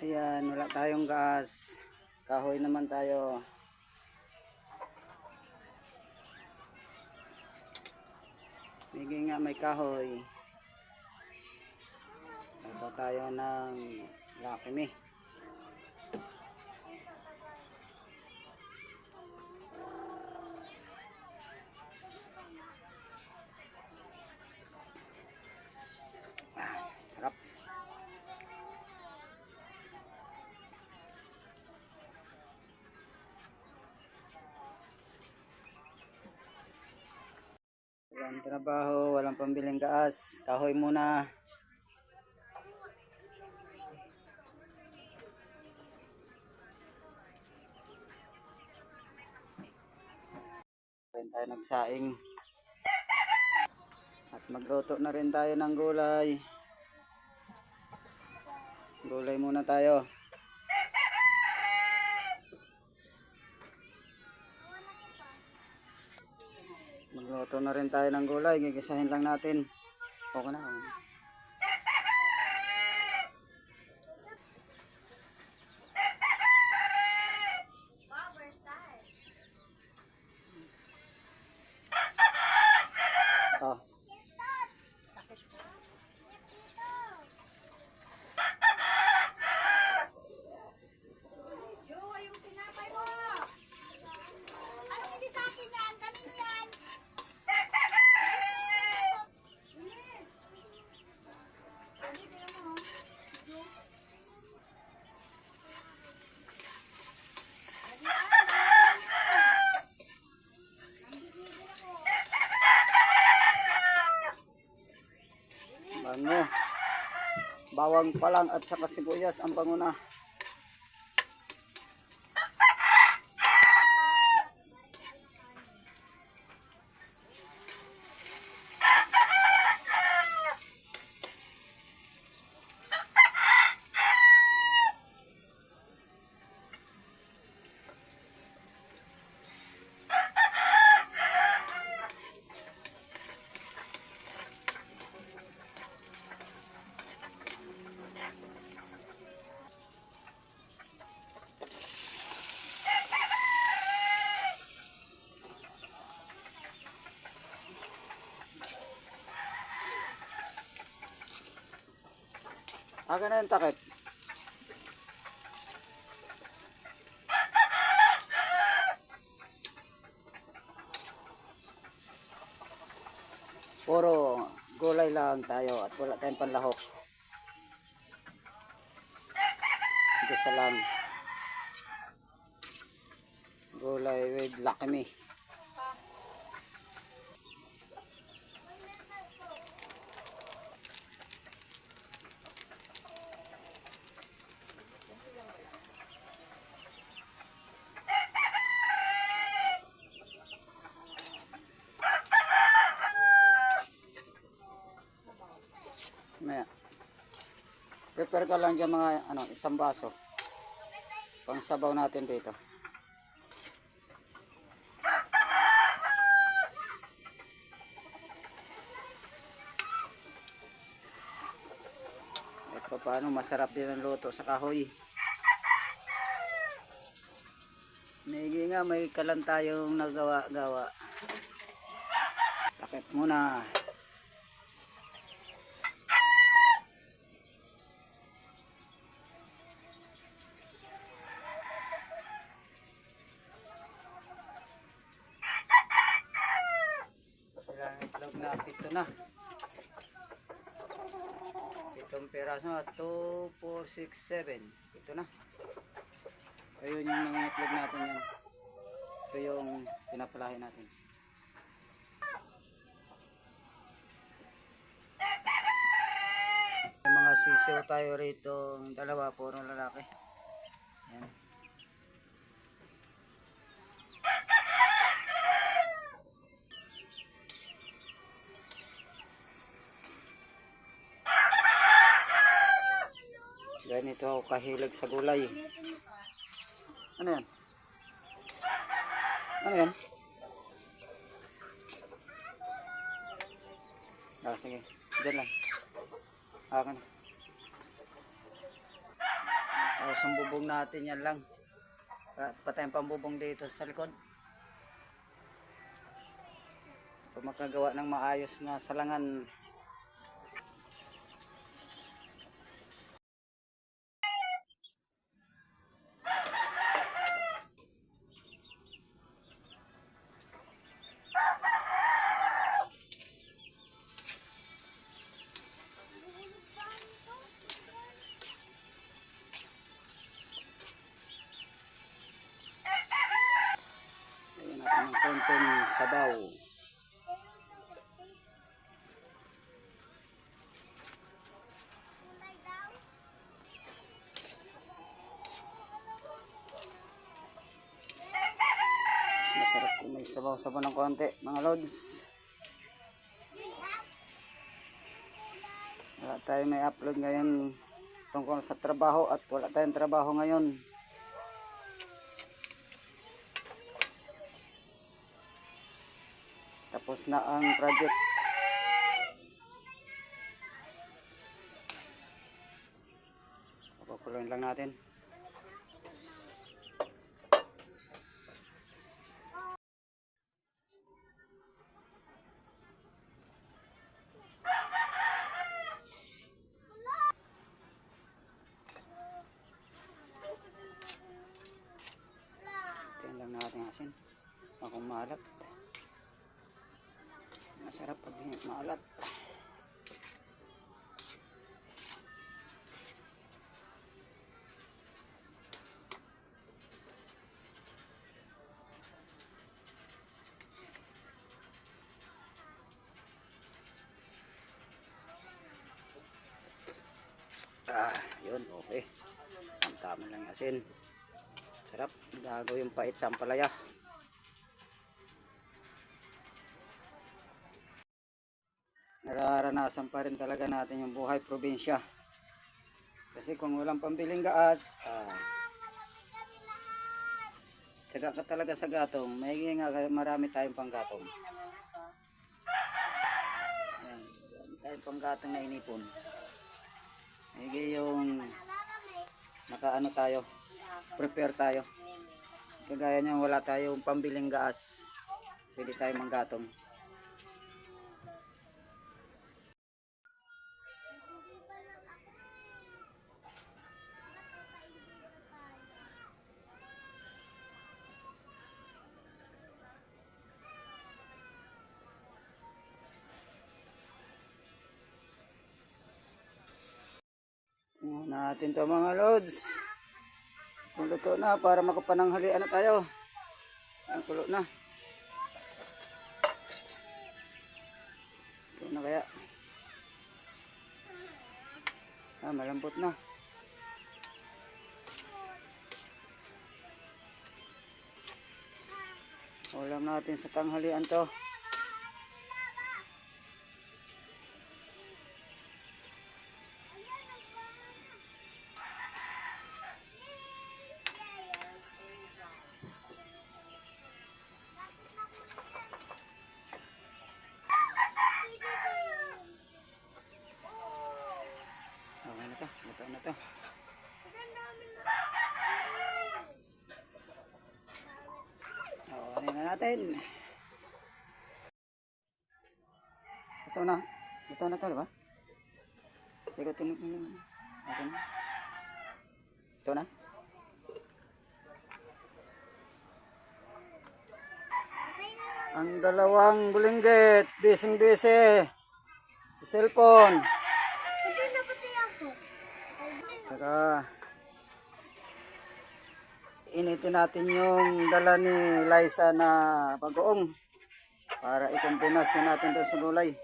Ayan, wala tayong gas. Kahoy naman tayo. Hindi nga may kahoy. Ito tayo ng Lucky Me. Ah, Walang trabaho, walang pambiling gas. Kahoy muna. Rin tayo nagsaing. At magluto na rin tayo ng gulay. Gulay muna tayo. Magluto na rin tayo ng gulay. Gigisahin lang natin. Okay na. Oh. Yo, yung tinapay mo! Ano hindi sa akin yan? Kanino yan? Yes! Hindi, tingnan mo. Yo. Bango. Bawang pa lang at saka sibuyas ang bango Aga na yung takip. Puro gulay lang tayo at wala tayong panlahok. Isa lang. Gulay with lakmi. Prepare ka lang dyan mga ano, isang baso. Pang sabaw natin dito. Ito paano masarap din ang luto sa kahoy. May nga may kalan tayong nagawa-gawa. Takip muna. Na. Pitong peraso na. 2, 4, 6, 7. Ito na. Ayun yung mga itlog natin yan. Ito yung pinapalahi natin. May mga sisiw tayo rito. Dalawa, puro lalaki. Yan. Kahilig sa gulay. Ano yan? Ano yan? Ah, sige. Diyan lang. Akin na. Tapos ang bubong natin yan lang. Pa- Patayin pambubong dito sa likod. Kung makagawa ng maayos na salangan. Natin sabaw. Mas masarap kung may sabaw-sabaw ng konti, mga lods. Wala tayo may upload ngayon tungkol sa trabaho at wala tayong trabaho ngayon. Tapos na ang project. Papakuloyin lang natin. Masarap pag maalat. Ah, yun, okay. Ang tama lang yung asin. Sarap. Gago yung pait sa ampalaya. Nararanasan pa rin talaga natin yung buhay probinsya. Kasi kung walang pambiling gaas, ah, tsaga ka talaga sa gatong, may nga marami tayong panggatong. Yan, marami tayong panggatong na inipon. May yung nakaano tayo, prepare tayo. Kagaya niya wala tayong pambiling gaas, pwede tayong manggatong. Natin to mga lods. Luto na para makapananghalian na tayo. Ang kulo na. Ito na kaya. Ah, malambot na. Ulam natin sa tanghalian to. To. Luto na to. Okay na natin. Ito na. Ito na to, di ba? Hindi ko mo Okay na. Ito na. Ang dalawang bulinggit, bising-bisi. Sa cellphone. Hindi na pati ako. Tsaka initin natin yung dala ni Liza na bagoong para ikombinasyon natin doon sa gulay.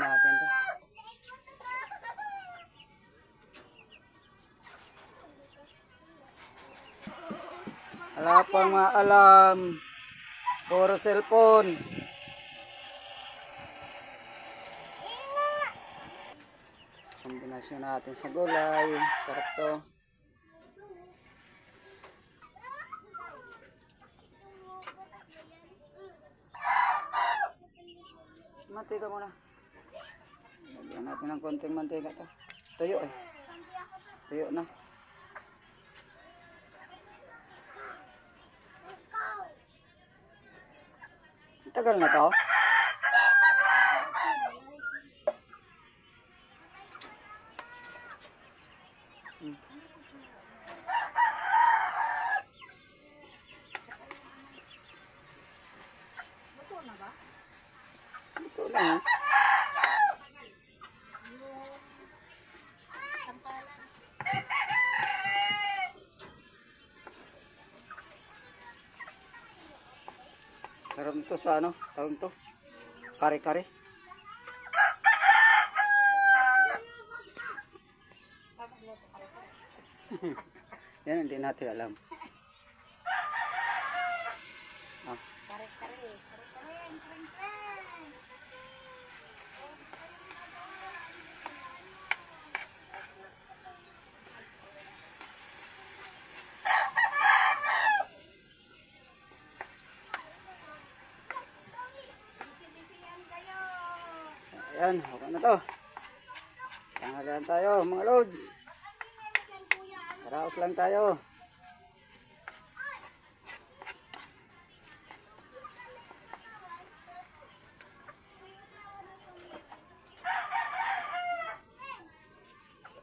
Natin to. Wala pang maalam. Puro cellphone. Natin sa gulay. Sarap to. mantika muna. Lagyan natin ng konting mantika to. Tuyo eh. Tuyo na. Tagal na to. Sarap nito sa ano, tawag to. Kare-kare. Yan hindi natin alam. Ayan, okay na to. Tanghalian tayo mga loads. Karaos lang tayo.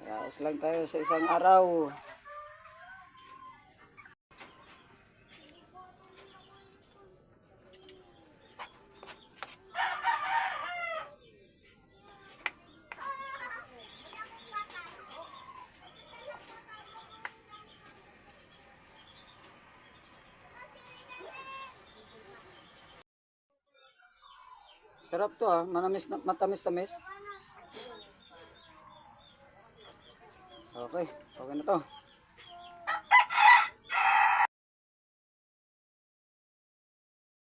Karaos lang tayo sa isang araw. Sarap to ah, manamis na, matamis-tamis. Okay, okay na to.